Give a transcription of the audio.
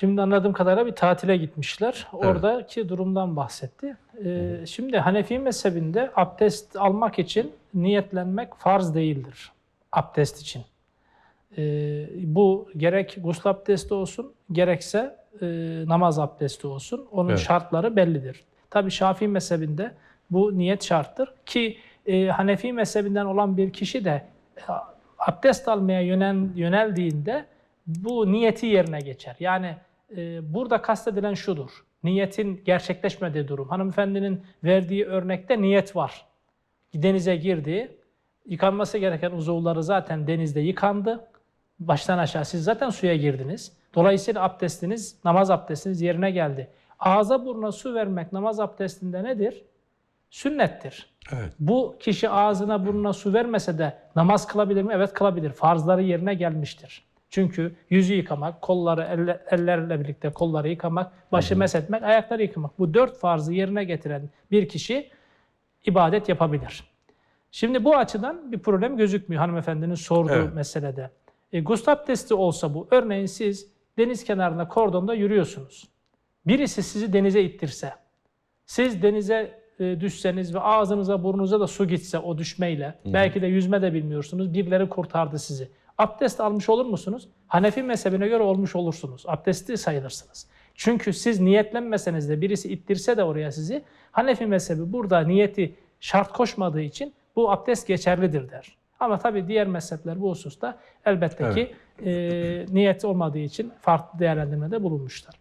Şimdi anladığım kadarıyla bir tatile gitmişler. Oradaki durumdan bahsetti. Ee, şimdi Hanefi mezhebinde abdest almak için niyetlenmek farz değildir. Abdest için. Ee, bu gerek gusül abdesti olsun, gerekse e, namaz abdesti olsun. Onun Evet. şartları bellidir. Tabi Şafii mezhebinde bu niyet şarttır. Ki e, Hanefi mezhebinden olan bir kişi de e, abdest almaya yönel, yöneldiğinde bu niyeti yerine geçer. Yani e, burada kastedilen şudur. Niyetin gerçekleşmediği durum. Hanımefendinin verdiği örnekte niyet var. Denize girdi. Yıkanması gereken uzuvları zaten denizde yıkandı. Baştan aşağı siz zaten suya girdiniz. Dolayısıyla abdestiniz, namaz abdestiniz yerine geldi. Ağza burnuna su vermek namaz abdestinde nedir? Sünnettir. Evet. Bu kişi ağzına burnuna su vermese de namaz kılabilir mi? Evet kılabilir. Farzları yerine gelmiştir. Çünkü yüzü yıkamak, kolları elle- ellerle birlikte kolları yıkamak, başı meshetmek, ayakları yıkamak. Bu dört farzı yerine getiren bir kişi ibadet yapabilir. Şimdi bu açıdan bir problem gözükmüyor hanımefendinin sorduğu Evet. meselede. E, gusül abdesti olsa bu, örneğin siz deniz kenarında kordonda yürüyorsunuz. Birisi sizi denize ittirse, siz denize e, düşseniz ve ağzınıza burnunuza da su gitse o düşmeyle, belki de yüzme de bilmiyorsunuz, birileri kurtardı sizi. Abdest almış olur musunuz? Hanefi mezhebine göre olmuş olursunuz. Abdestli sayılırsınız. Çünkü siz niyetlenmeseniz de birisi ittirse de oraya sizi, Hanefi mezhebi burada niyeti şart koşmadığı için bu abdest geçerlidir der. Ama tabii diğer mezhepler bu hususta elbette ki e, niyet olmadığı için farklı değerlendirmede bulunmuşlar.